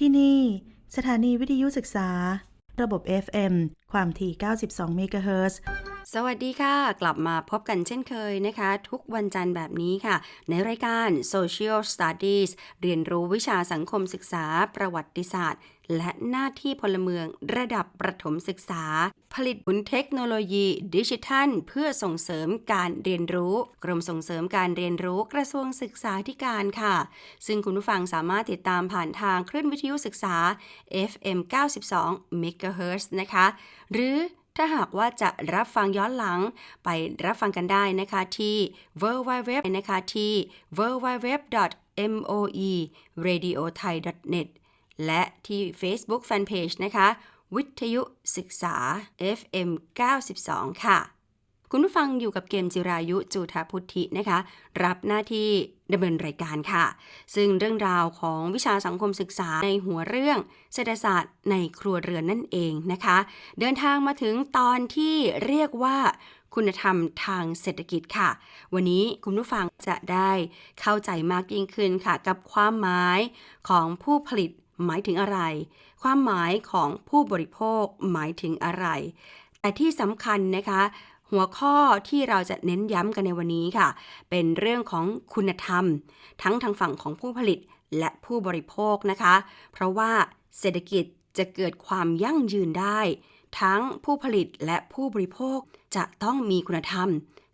ที่นี่ สถานีวิทยุศึกษา ระบบ FM ความถี่ 92 เมกะเฮิรตซ์ สวัสดีค่ะ กลับมาพบกันเช่นเคยนะคะ ทุกวันจันทร์แบบนี้ค่ะ ในรายการ Social Studies เรียนรู้วิชาสังคมศึกษาประวัติศาสตร์ และหน้าที่พลเมืองระดับประถมศึกษา ผลิตผลเทคโนโลยีดิจิทัล เพื่อส่งเสริมการเรียนรู้ กรมส่งเสริมการเรียนรู้กระทรวงศึกษาธิการค่ะ ซึ่งคุณผู้ฟังสามารถติดตามผ่านทางคลื่นวิทยุศึกษา FM 92 MHz นะคะ หรือ ถ้าหากว่าจะรับฟังย้อนหลังไปรับฟังกันได้นะคะที่ www นะคะที่ www.moeradiothai.net และที่ Facebook Fanpage นะคะ วิทยุศึกษา FM 92 ค่ะ คุณผู้ฟังอยู่กับเกมจิรายุจูธาพุทธินะคะ รับหน้าที่ ดำเนินรายการค่ะ ซึ่งเรื่องราวของวิชาสังคมศึกษาในหัวเรื่องเศรษฐศาสตร์ในครัวเรือนนั่นเองนะคะ เดินทางมาถึงตอนที่เรียกว่าคุณธรรมทางเศรษฐกิจค่ะ วันนี้คุณผู้ฟังจะได้เข้าใจมากยิ่งขึ้นค่ะ กับความหมายของผู้ผลิตหมายถึงอะไร ความหมายของผู้บริโภคหมายถึงอะไร แต่ที่สำคัญนะคะ หัวข้อที่เราจะเน้นย้ำกันในวันนี้ค่ะ เป็นเรื่องของคุณธรรม ทั้งทางฝั่งของผู้ผลิตและผู้บริโภคนะคะ เพราะว่าเศรษฐกิจจะเกิดความยั่งยืนได้ ทั้งผู้ผลิตและผู้บริโภคจะต้องมีคุณธรรม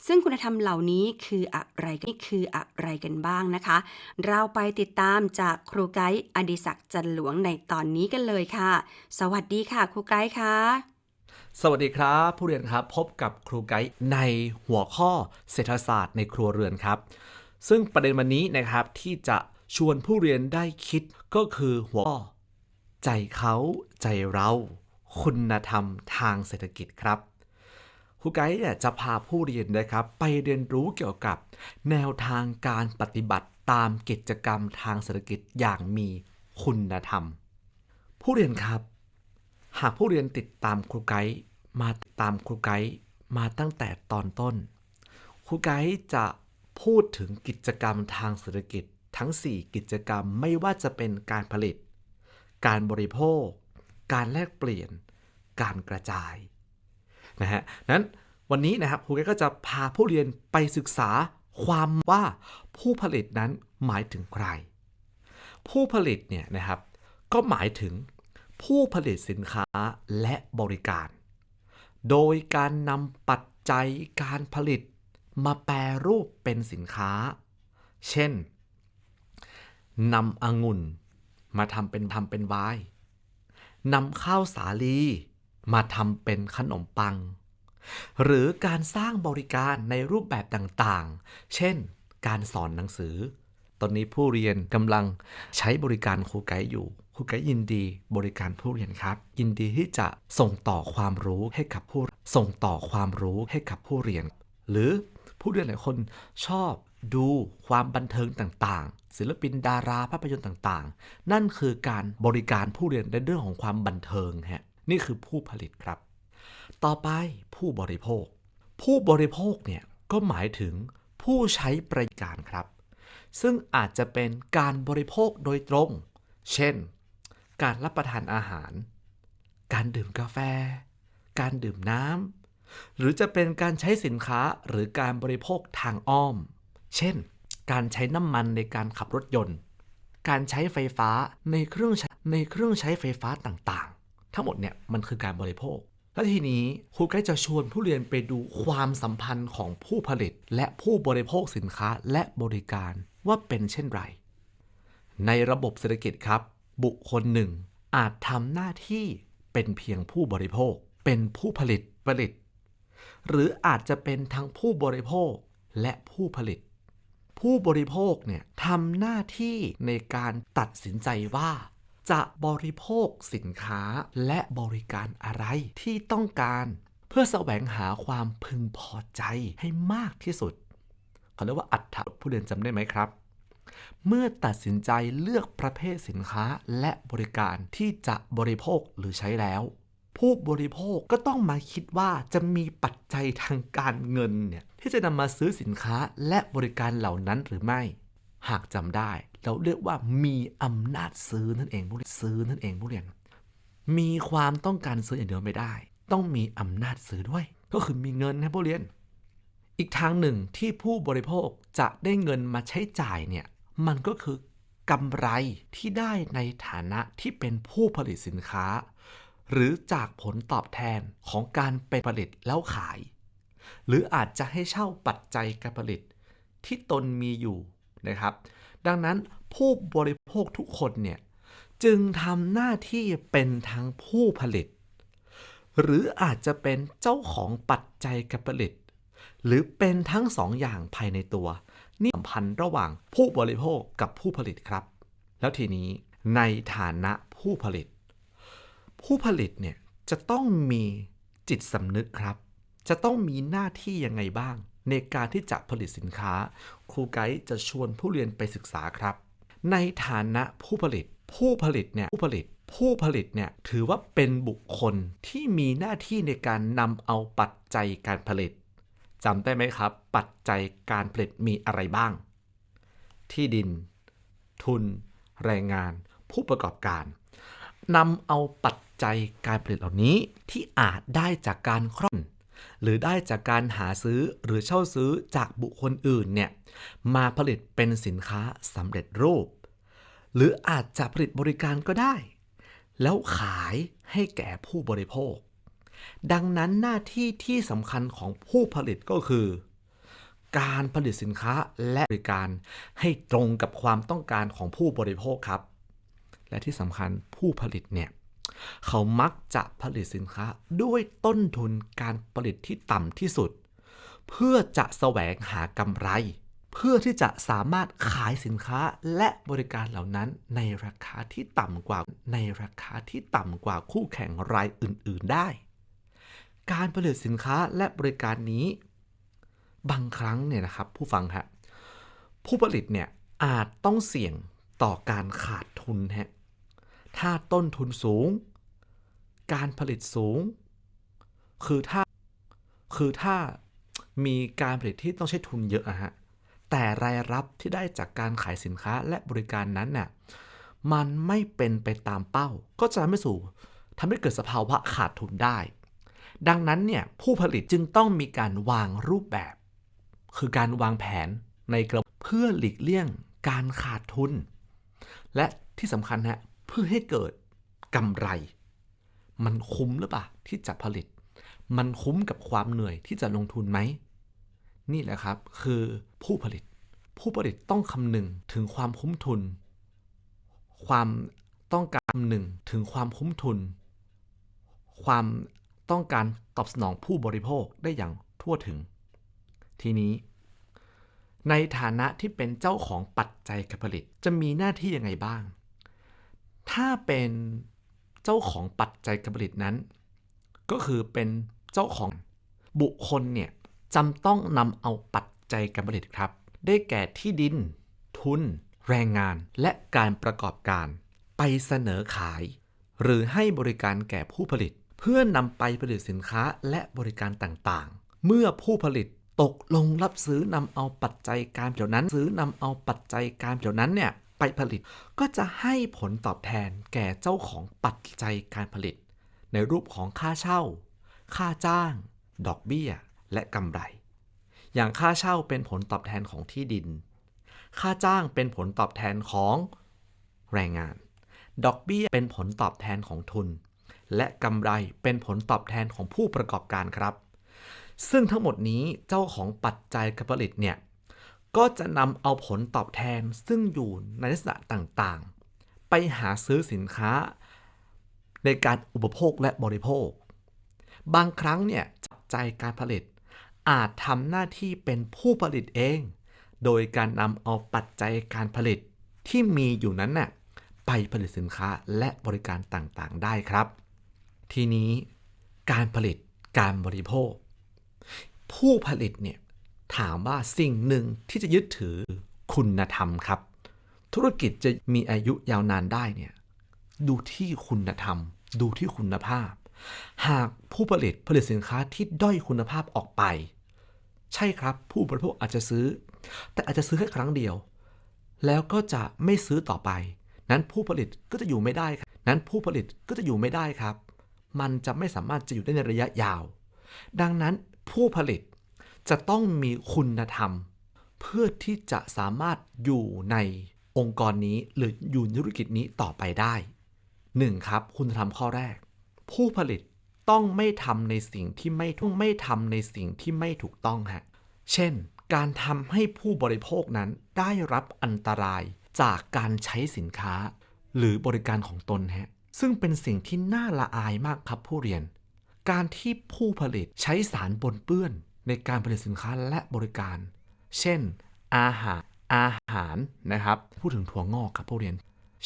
ซึ่งคุณธรรมเหล่านี้คืออะไรนี่คืออะไรกันบ้างนะคะ เราไปติดตามจากครูไกด์อดิศักดิ์จันหลวงในตอนนี้กันเลยค่ะ สวัสดีค่ะ ครูไกด์ค่ะ สวัสดีครับ ผู้เรียนครับพบกับครูไกด์ในหัวข้อเศรษฐศาสตร์ในครัวเรือนครับ ซึ่งประเด็นวันนี้นะครับที่จะชวนผู้เรียนได้คิดก็คือหัวข้อใจเขาใจเราคุณธรรมทางเศรษฐกิจครับครูไกด์เนี่ยจะพาผู้เรียนนะครับไปเรียนรู้เกี่ยวกับ แนวทางการปฏิบัติตามกิจกรรมทางเศรษฐกิจอย่างมีคุณธรรม ผู้เรียนครับ หากผู้เรียนติดตามครูไกด์มาตามครูไกด์มาตั้งแต่ตอนต้น ครูไกด์จะพูดถึงกิจกรรมทางเศรษฐกิจทั้ง 4 กิจกรรมไม่ว่าจะเป็นการผลิต การบริโภค การแลกเปลี่ยน การกระจายนะฮะนั้นวันนี้นะครับครูไกด์ก็จะพาผู้เรียนไปศึกษาความว่าผู้ผลิตนั้นหมายถึงใคร ผู้ผลิตเนี่ยนะครับก็หมายถึง ผู้ผลิตสินค้าและบริการ โดยการนำปัจจัยการผลิตมาแปรรูปเป็นสินค้า เช่นนำองุ่น มาทำเป็นทำเป็นไวน์นำข้าวสาลี มาทำเป็นขนมปัง หรือการสร้างบริการในรูปแบบต่างๆ เช่น การสอนหนังสือ ตอนนี้ผู้เรียนกำลังใช้บริการครูไกด์อยู่ ครูไกด์ยินดีบริการผู้เรียนครับ ยินดีที่จะส่งต่อความรู้ให้กับผู้ส่งต่อความรู้ให้กับผู้เรียน หรือผู้เรียนหลายคนชอบดูความบันเทิงต่างๆ ศิลปินดาราภาพยนตร์ต่างๆ นั่นคือการบริการผู้เรียนในเรื่องของความบันเทิงฮะนี่คือผู้ผลิตครับ ต่อไปผู้บริโภค ผู้บริโภคเนี่ยก็หมายถึงผู้ใช้บริการครับ ซึ่งอาจจะเป็นการบริโภคโดยตรง เช่น การรับประทานอาหาร การดื่มกาแฟ การดื่มน้ำ หรือจะเป็นการใช้สินค้าหรือการบริโภคทางอ้อม เช่น การใช้น้ำมันในการขับรถยนต์ การใช้ไฟฟ้าในเครื่องในเครื่องใช้ไฟฟ้าต่างๆ ทั้งหมดเนี่ยมันคือการบริโภค และทีนี้ครูใกล้จะชวนผู้เรียนไปดูความสัมพันธ์ของผู้ผลิต และผู้บริโภคสินค้าและบริการว่าเป็นเช่นไร ในระบบเศรษฐกิจครับ บุคคลหนึ่ง อาจทำหน้าที่เป็นเพียงผู้บริโภค เป็นผู้ผลิตผลิต หรืออาจจะเป็นทั้งผู้บริโภคและผู้ผลิต ผู้บริโภคเนี่ยทำหน้าที่ในการตัดสินใจว่า จะบริโภคสินค้าและบริการอะไรที่ต้องการเพื่อแสวงหาความพึงพอใจให้มากที่สุดเขาเรียกว่าอัตถะผู้เรียนจำได้ไหมครับ เมื่อตัดสินใจเลือกประเภทสินค้าและบริการที่จะบริโภคหรือใช้แล้ว ผู้บริโภคก็ต้องมาคิดว่าจะมีปัจจัยทางการเงินเนี่ยที่จะนำมาซื้อสินค้าและบริการเหล่านั้นหรือไม่ หากจำได้ เราเรียกว่ามีอำนาจซื้อนั่นเองผู้เรียนซื้อนั่นเองผู้เรียนมีความต้องการซื้ออย่างเดียวไม่ได้ ต้องมีอำนาจซื้อด้วย ก็คือมีเงินนะผู้เรียน อีกทางหนึ่งที่ผู้บริโภคจะได้เงินมาใช้จ่ายเนี่ยมันก็คือกำไรที่ได้ในฐานะที่เป็นผู้ผลิตสินค้า หรือจากผลตอบแทนของการไปผลิตแล้วขาย หรืออาจจะให้เช่าปัจจัยการผลิตที่ตนมีอยู่นะครับ ดังนั้นผู้บริโภคทุกคนเนี่ยจึงทำหน้าที่เป็นทั้งผู้ผลิต หรืออาจจะเป็นเจ้าของปัจจัยการผลิต หรือเป็นทั้งสองอย่างภายในตัว นี่สัมพันธ์ระหว่างผู้บริโภคกับผู้ผลิตครับ แล้วทีนี้ในฐานะผู้ผลิต ผู้ผลิตเนี่ยจะต้องมีจิตสำนึกครับ จะต้องมีหน้าที่ยังไงบ้าง ในการที่จะผลิตสินค้า ครูไกด์จะชวนผู้เรียนไปศึกษาครับ ในฐานะผู้ผลิต ผู้ผลิตเนี่ยผู้ผลิตผู้ผลิตเนี่ยถือว่าเป็นบุคคลที่มีหน้าที่ในการนำเอาปัจจัยการผลิต จำได้ไหมครับ ปัจจัยการผลิตมีอะไรบ้าง ที่ดิน ทุน แรงงาน ผู้ประกอบการนำเอาปัจจัยการผลิตเหล่านี้ที่อาจได้จากการครอบหรือได้จากการหาซื้อหรือเช่าซื้อจากบุคคลอื่นเนี่ยมาผลิตเป็นสินค้าสำเร็จรูป หรืออาจจะผลิตบริการก็ได้ แล้วขายให้แก่ผู้บริโภค ดังนั้นหน้าที่ที่สำคัญของผู้ผลิตก็คือ การผลิตสินค้าและบริการให้ตรงกับความต้องการของผู้บริโภคครับ และที่สำคัญผู้ผลิตเนี่ยเขามักจะผลิตสินค้าด้วยต้นทุนการผลิตที่ต่ำที่สุด เพื่อจะแสวงหากำไร เพื่อที่จะสามารถขายสินค้าและบริการเหล่านั้นในราคาที่ต่ำกว่าในราคาที่ต่ำกว่าคู่แข่งรายอื่น ๆ ได้ การผลิตสินค้าและบริการนี้ บางครั้งเนี่ยนะครับผู้ฟังฮะผู้ผลิตเนี่ยอาจต้องเสี่ยงต่อการขาดทุนฮะถ้าต้นทุนสูง การผลิตสูง คือถ้าคือถ้ามีการผลิตที่ต้องใช้ทุนเยอะอะฮะแต่รายรับที่ได้จากการขายสินค้าและบริการนั้นน่ะมันไม่เป็นไปตามเป้า ก็จะทำให้สู่ทำให้เกิดสภาวะขาดทุนได้ ดังนั้นเนี่ยผู้ผลิตจึงต้องมีการวางรูปแบบ คือการวางแผนในกระบเพื่อหลีกเลี่ยงการขาดทุน และที่สำคัญฮะเพื่อให้เกิดกำไร มันคุ้มหรือเปล่าที่จะผลิต มันคุ้มกับความเหนื่อยที่จะลงทุนไหม นี่แหละครับคือผู้ผลิต ผู้ผลิตต้องคำนึงถึงความคุ้มทุน ความต้องการคำนึงถึงความคุ้มทุน ความ ต้องการตอบสนองผู้บริโภคได้อย่างทั่วถึง ทีนี้ ในฐานะที่เป็นเจ้าของปัจจัยการผลิตจะมีหน้าที่ยังไงบ้าง ถ้าเป็นเจ้าของปัจจัยการผลิตนั้น ก็คือเป็นเจ้าของบุคคลเนี่ยจำต้องนำเอาปัจจัยการผลิตครับ ได้แก่ที่ดิน ทุน แรงงาน และการประกอบการ ไปเสนอขาย หรือให้บริการแก่ผู้ผลิต เพื่อนำไปผลิตสินค้าและบริการต่างๆ เมื่อผู้ผลิตตกลงรับซื้อนำเอาปัจจัยการเหล่านั้น ซื้อนำเอาปัจจัยการเหล่านั้นเนี่ยไปผลิตก็จะให้ผลตอบแทนแก่เจ้าของปัจจัยการผลิต ในรูปของค่าเช่า ค่าจ้าง ดอกเบี้ย และกำไร อย่างค่าเช่าเป็นผลตอบแทนของที่ดิน ค่าจ้างเป็นผลตอบแทนของแรงงาน ดอกเบี้ยเป็นผลตอบแทนของทุน และกำไรเป็นผลตอบแทนของผู้ประกอบการครับ ซึ่งทั้งหมดนี้เจ้าของปัจจัยการผลิตเนี่ยก็จะนำเอาผลตอบแทนซึ่งอยู่ในลักษณะต่างๆ ไปหาซื้อสินค้า ในการอุปโภคและบริโภค บางครั้งเนี่ยปัจจัยการผลิต อาจทำหน้าที่เป็นผู้ผลิตเอง โดยการนำเอาปัจจัยการผลิตที่มีอยู่นั้นน่ะไปผลิตสินค้าและบริการต่างๆ ได้ครับ ทีนี้การผลิตการบริโภค ผู้ผลิตเนี่ยถามว่าสิ่งหนึ่งที่จะยึดถือคุณธรรมครับ ธุรกิจจะมีอายุยาวนานได้เนี่ยดูที่คุณธรรม ดูที่คุณภาพ หากผู้ผลิตผลิตสินค้าที่ด้อยคุณภาพออกไป ใช่ครับผู้บริโภคอาจจะซื้อ แต่อาจจะซื้อแค่ครั้งเดียว แล้วก็จะไม่ซื้อต่อไป นั้นผู้ผลิตก็จะอยู่ไม่ได้ครับนั้นผู้ผลิตก็จะอยู่ไม่ได้ครับ มันจะไม่สามารถจะอยู่ได้ในระยะยาว ดังนั้นผู้ผลิตจะต้องมีคุณธรรม เพื่อที่จะสามารถอยู่ในองค์กรนี้หรืออยู่ในธุรกิจนี้ต่อไปได้ 1. ครับ คุณธรรมข้อแรก ผู้ผลิตต้องไม่ทำในสิ่งที่ไม่ต้องไม่ทำในสิ่งที่ไม่ถูกต้องฮะ เช่น การทำให้ผู้บริโภคนั้นได้รับอันตรายจากการใช้สินค้า หรือบริการของตนฮะ ซึ่งเป็นสิ่งที่น่าละอายมากครับผู้เรียน การที่ผู้ผลิตใช้สารปนเปื้อนในการผลิตสินค้าและบริการ เช่น อาหาร อาหารนะครับ พูดถึงถั่วงอกครับผู้เรียน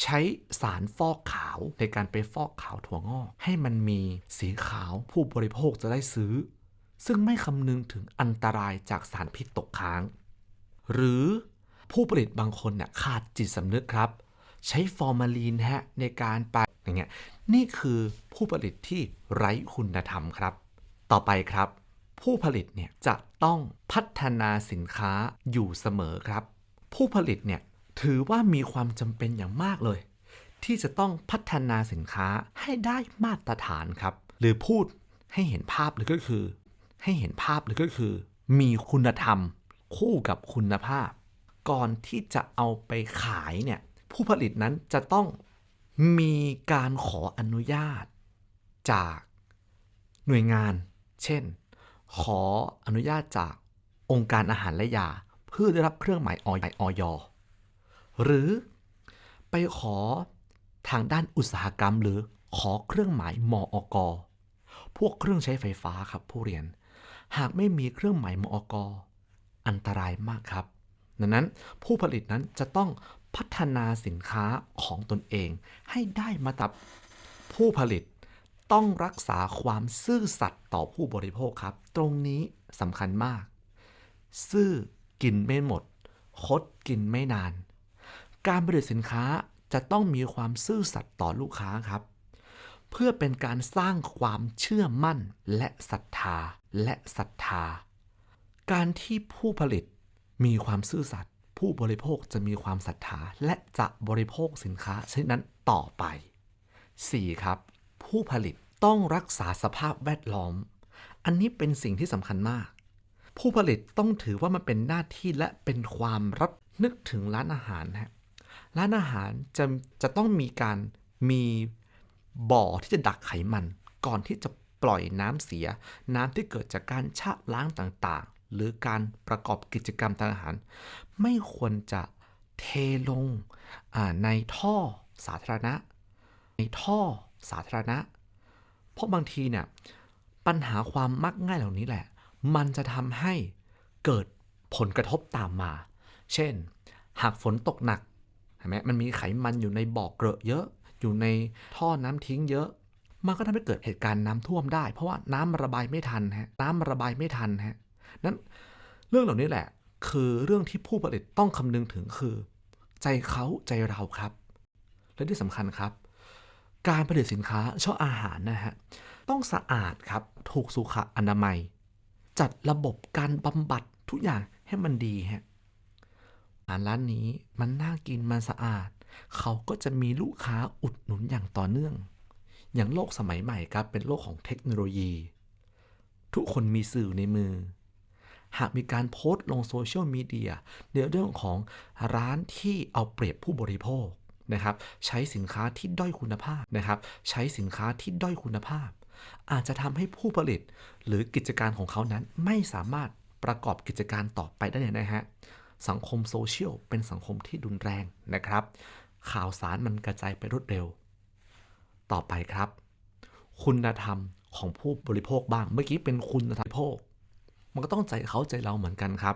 ใช้สารฟอกขาวในการไปฟอกขาวถั่วงอก ให้มันมีสีขาวผู้บริโภคจะได้ซื้อ ซึ่งไม่คำนึงถึงอันตรายจากสารพิษตกค้าง หรือผู้ผลิตบางคนเนี่ยขาดจิตสำนึกครับ ใช้ฟอร์มาลีนฮะในการไปอย่างเงี้ยนี่คือผู้ผลิตที่ไร้คุณธรรมครับ ต่อไปครับ ผู้ผลิตเนี่ยจะต้องพัฒนาสินค้าอยู่เสมอครับ ผู้ผลิตเนี่ยถือว่ามีความจำเป็นอย่างมากเลย ที่จะต้องพัฒนาสินค้าให้ได้มาตรฐานครับ หรือพูดให้เห็นภาพเลยก็คือ ให้เห็นภาพเลยก็คือ มีคุณธรรม คู่กับคุณภาพ ก่อนที่จะเอาไปขายเนี่ย ผู้ผลิตนั้นจะต้องมีการขออนุญาตจากหน่วยงาน เช่น ขออนุญาตจากองค์การอาหารและยา เพื่อได้รับเครื่องหมายออยหรือไปขอทางด้านอุตสาหกรรม หรือขอเครื่องหมายมอกพวกเครื่องใช้ไฟฟ้าครับผู้เรียน หากไม่มีเครื่องหมายมอกอันตรายมากครับ ดังนั้นผู้ผลิตนั้นจะต้อง พัฒนาสินค้าของตนเอง ให้ได้มาตรฐานผู้ผลิต ต้องรักษาความซื่อสัตย์ต่อผู้บริโภคครับ ตรงนี้สำคัญมาก ซื่อกินไม่หมด คดกินไม่นาน การผลิตสินค้าจะต้องมีความซื่อสัตย์ต่อลูกค้าครับ เพื่อเป็นการสร้างความเชื่อมั่นและศรัทธาและศรัทธา การที่ผู้ผลิตมีความซื่อสัตย์ ผู้บริโภคจะมีความศรัทธาและจะบริโภคสินค้าชนิดนั้นต่อไป 4. ครับ ผู้ผลิตต้องรักษาสภาพแวดล้อม อันนี้เป็นสิ่งที่สำคัญมาก ผู้ผลิตต้องถือว่ามันเป็นหน้าที่และเป็นความรับนึกถึงร้านอาหารฮะร้านอาหารจะจะต้องมีการมีบ่อที่จะดักไขมัน ก่อนที่จะปล่อยน้ำเสีย น้ำที่เกิดจากการชะล้างต่างๆ หรือการประกอบกิจกรรมทางอาหาร ไม่ควรจะเทลงในท่อสาธารณะ ในท่อสาธารณะ เพราะบางทีเนี่ยปัญหาความมักง่ายเหล่านี้แหละ มันจะทำให้เกิดผลกระทบตามมา เช่น หากฝนตกหนักเห็นไหมมันมีไขมันอยู่ในบ่อเกลอะเยอะ อยู่ในท่อน้ำทิ้งเยอะมันก็ทำให้เกิดเหตุการณ์น้ำท่วมได้ เพราะว่าน้ำมันระบายไม่ทันฮะ น้ำมันระบายไม่ทันฮะ นั้นเรื่องเหล่านี้แหละ คือเรื่องที่ผู้ผลิตต้องคำนึงถึงคือ ใจเขาใจเราครับ และที่สำคัญครับ การผลิตสินค้าช่ออาหารนะฮะต้องสะอาดครับถูกสุขอนามัย จัดระบบการบำบัดทุกอย่างให้มันดีฮะอาหารร้านนี้มันน่ากินมันสะอาด เขาก็จะมีลูกค้าอุดหนุนอย่างต่อเนื่อง อย่างโลกสมัยใหม่ครับเป็นโลกของเทคโนโลยี ทุกคนมีสื่อในมือ หากมีการโพสต์ลงโซเชียลมีเดียในเรื่องของร้านที่เอาเปรียบผู้บริโภคนะครับ ใช้สินค้าที่ด้อยคุณภาพนะครับ ใช้สินค้าที่ด้อยคุณภาพ อาจจะทำให้ผู้ผลิตหรือกิจการของเขานั้นไม่สามารถประกอบกิจการต่อไปได้เลยนะฮะ สังคมโซเชียลเป็นสังคมที่รุนแรงนะครับ ข่าวสารมันกระจายไปรวดเร็ว ต่อไปครับ คุณธรรมของผู้บริโภคบ้าง เมื่อกี้เป็นคุณธรรมบริโภค มันก็ต้องใจเขาใจเราเหมือนกันครับ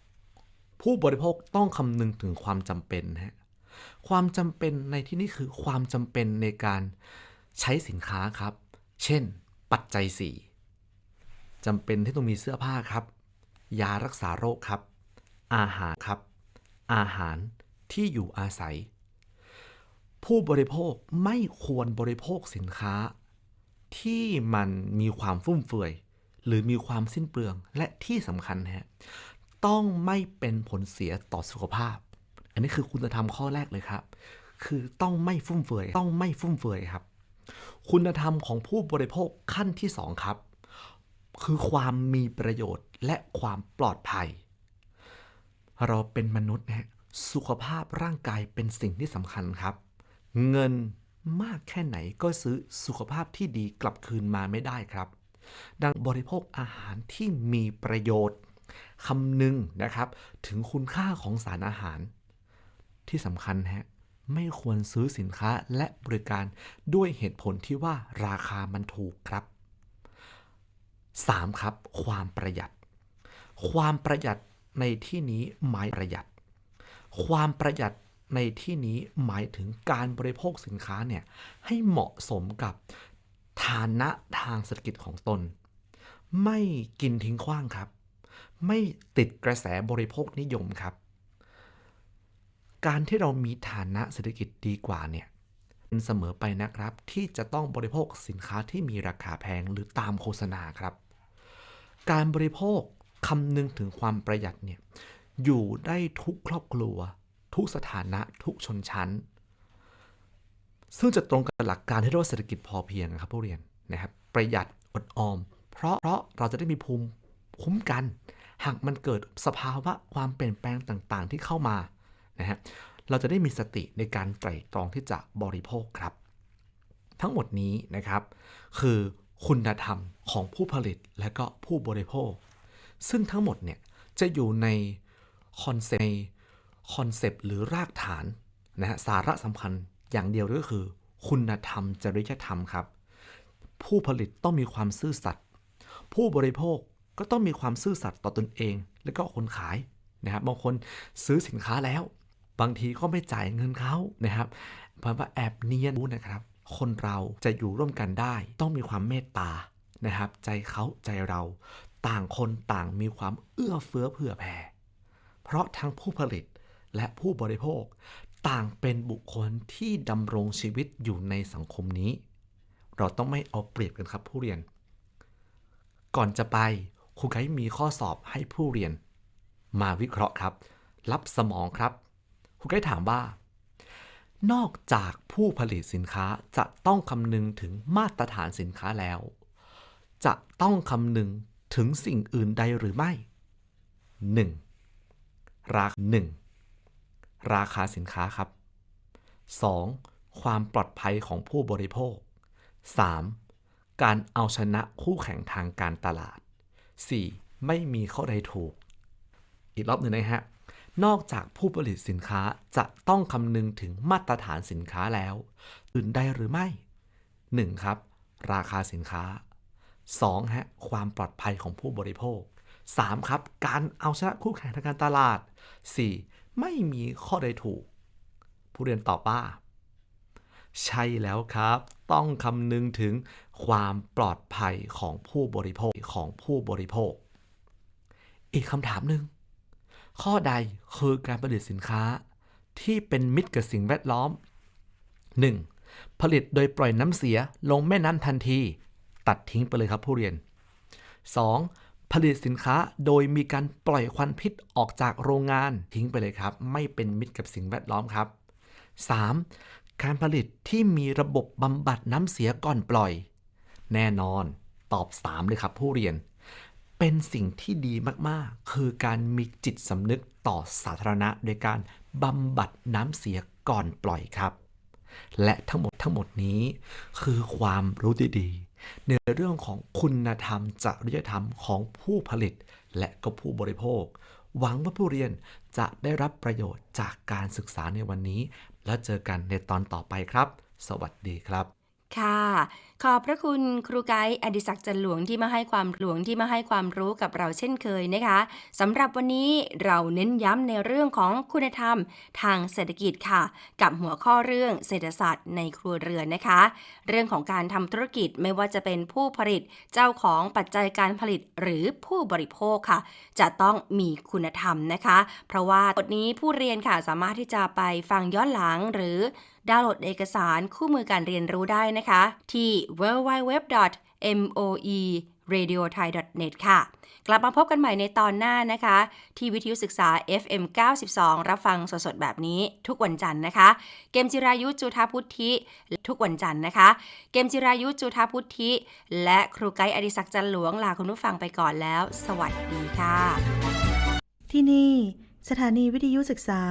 1. ผู้บริโภคต้องคำนึงถึงความจำเป็นฮะความจำเป็นในที่นี้คือความจำเป็นในการใช้สินค้าครับ เช่น ปัจจัย 4จำเป็นที่ต้องมีเสื้อผ้าครับ ยารักษาโรคครับ อาหารครับ อาหารที่อยู่อาศัย ผู้บริโภคไม่ควรบริโภคสินค้า ที่มันมีความฟุ่มเฟือย หรือมีความสิ้นเปลืองและที่สำคัญฮะต้องไม่เป็นผลเสียต่อสุขภาพ อันนี้คือคุณธรรมข้อแรกเลยครับ คือต้องไม่ฟุ่มเฟือยต้องไม่ฟุ่มเฟือยครับ คุณธรรมของผู้บริโภคขั้นที่สองครับ คือความมีประโยชน์และความปลอดภัย เราเป็นมนุษย์นะฮะสุขภาพร่างกายเป็นสิ่งที่สำคัญครับ เงินมากแค่ไหนก็ซื้อสุขภาพที่ดีกลับคืนมาไม่ได้ครับ ดังบริโภคอาหารที่มีประโยชน์คำนึงนะครับ ถึงคุณค่าของสารอาหาร ที่สำคัญฮะไม่ควรซื้อสินค้าและบริการด้วยเหตุผลที่ว่าราคามันถูกครับ 3. ครับ ความประหยัด ความประหยัดในที่นี้หมายประหยัด ความประหยัดในที่นี้หมายถึงการบริโภคสินค้าเนี่ยให้เหมาะสมกับ ฐานะทางเศรษฐกิจของตน ไม่กินทิ้งขว้างครับ ไม่ติดกระแสบริโภคนิยมครับ การที่เรามีฐานะเศรษฐกิจดีกว่าเนี่ยเป็นเสมอไปนะครับที่จะต้องบริโภคสินค้าที่มีราคาแพงหรือตามโฆษณาครับ การบริโภคคำนึงถึงความประหยัดเนี่ยอยู่ได้ทุกครอบครัว ทุกสถานะทุกชนชั้น ซึ่งจะตรงกับหลักการที่เรียกว่าเศรษฐกิจพอเพียงนะครับผู้เรียนนะครับประหยัดอดออม เพราะเพราะเราจะได้มีภูมิคุ้มกัน หากมันเกิดสภาวะความเปลี่ยนแปลงต่างๆ ที่เข้ามานะฮะเราจะได้มีสติในการไตร่ตรองที่จะบริโภคครับ ทั้งหมดนี้นะครับคือคุณธรรมของผู้ผลิตและก็ผู้บริโภค ซึ่งทั้งหมดเนี่ยจะอยู่ในคอนเซปต์คอนเซปต์หรือรากฐานนะฮะสาระสำคัญ อย่างเดียวก็คือ คุณธรรมจริยธรรมครับ ผู้ผลิตต้องมีความซื่อสัตย์ผู้บริโภคก็ต้องมีความซื่อสัตย์ต่อตนเอง และก็คนขายนะครับบางคนซื้อสินค้าแล้ว บางทีก็ไม่จ่ายเงินเขานะครับเพราะว่าแอบเนียนรู้นะครับ คนเราจะอยู่ร่วมกันได้ ต้องมีความเมตตานะครับ ใจเขาใจเราต่างคนต่างมีความเอื้อเฟื้อเผื่อแผ่เพราะทั้งผู้ผลิตและผู้บริโภค ต่างเป็นบุคคลที่ดำรงชีวิตอยู่ในสังคมนี้ เราต้องไม่เอาเปรียบกันครับผู้เรียน ก่อนจะไปครูไกด์มีข้อสอบให้ผู้เรียน มาวิเคราะห์ครับ รับสมองครับครูไกด์ถามว่า นอกจากผู้ผลิตสินค้าจะต้องคำนึงถึงมาตรฐานสินค้าแล้ว จะต้องคำนึงถึงสิ่งอื่นใดหรือไม่ 1. ราคา 1. ราคาสินค้าครับ 2. ความปลอดภัยของผู้บริโภค 3. การเอาชนะคู่แข่งทางการตลาด 4. ไม่มีข้อใดถูก อีกรอบหนึ่งนะฮะ นอกจากผู้ผลิตสินค้าจะต้องคำนึงถึงมาตรฐานสินค้าแล้วอื่นใดหรือไม่ 1. ครับ ราคาสินค้า 2. ฮะความปลอดภัยของผู้บริโภค 3. ครับ การเอาชนะคู่แข่งทางการตลาด 4. ไม่มีข้อใดถูก ผู้เรียนตอบว่า ใช่แล้วครับ ต้องคำนึงถึงความปลอดภัยของผู้บริโภคของผู้บริโภค อีกคำถามหนึ่ง ข้อใดคือการผลิตสินค้าที่เป็นมิตรกับสิ่งแวดล้อม 1. ผลิตโดยปล่อยน้ำเสียลงแม่น้ำทันที ตัดทิ้งไปเลยครับผู้เรียน 2. ผลิตสินค้าโดยมีการปล่อยควันพิษออกจากโรงงานทิ้งไปเลยครับ ไม่เป็นมิตรกับสิ่งแวดล้อมครับ 3. การผลิตที่มีระบบบำบัดน้ำเสียก่อนปล่อย แน่นอนตอบ 3 เลยครับผู้เรียน เป็นสิ่งที่ดีมากๆ คือการมีจิตสำนึกต่อสาธารณะ โดยการบำบัดน้ำเสียก่อนปล่อยครับ และทั้งหมดทั้งหมดนี้ คือความรู้ดีๆ ในเรื่องของคุณธรรมจริยธรรมของผู้ผลิต และก็ผู้บริโภค หวังว่าผู้เรียนจะได้รับประโยชน์จากการศึกษาในวันนี้ แล้วเจอกันในตอนต่อไปครับ สวัสดีครับ ค่ะ ขอบพระคุณครูไกด์อดิศักดิ์จันหลวงที่มาให้ความหลวงที่มาให้ความรู้กับเราเช่นเคยนะคะสำหรับวันนี้เราเน้นย้ำในเรื่องของคุณธรรมทางเศรษฐกิจค่ะ กับหัวข้อเรื่องเศรษฐศาสตร์ในครัวเรือนนะคะ เรื่องของการทำธุรกิจไม่ว่าจะเป็นผู้ผลิตเจ้าของปัจจัยการผลิตหรือผู้บริโภคค่ะ จะต้องมีคุณธรรมนะคะ เพราะว่าบทนี้ผู้เรียนค่ะสามารถที่จะไปฟังย้อนหลังหรือ ดาวน์โหลดเอกสารคู่มือการเรียนรู้ได้นะคะ ที่ www.moe radiothai.net ค่ะ กลับมาพบกันใหม่ในตอนหน้านะคะ ที่วิทยุศึกษา FM 92 รับฟังสดๆ แบบนี้ทุกวันจันทร์นะคะ เกมจิรายุจุธาพุทธิ ทุกวันจันทร์นะคะ เกมจิรายุจุธาพุทธิ และครูไกด์อดิศักดิ์จันหลวงลาคุณผู้ฟังไปก่อนแล้ว สวัสดีค่ะ ที่นี่ สถานีวิทยุศึกษา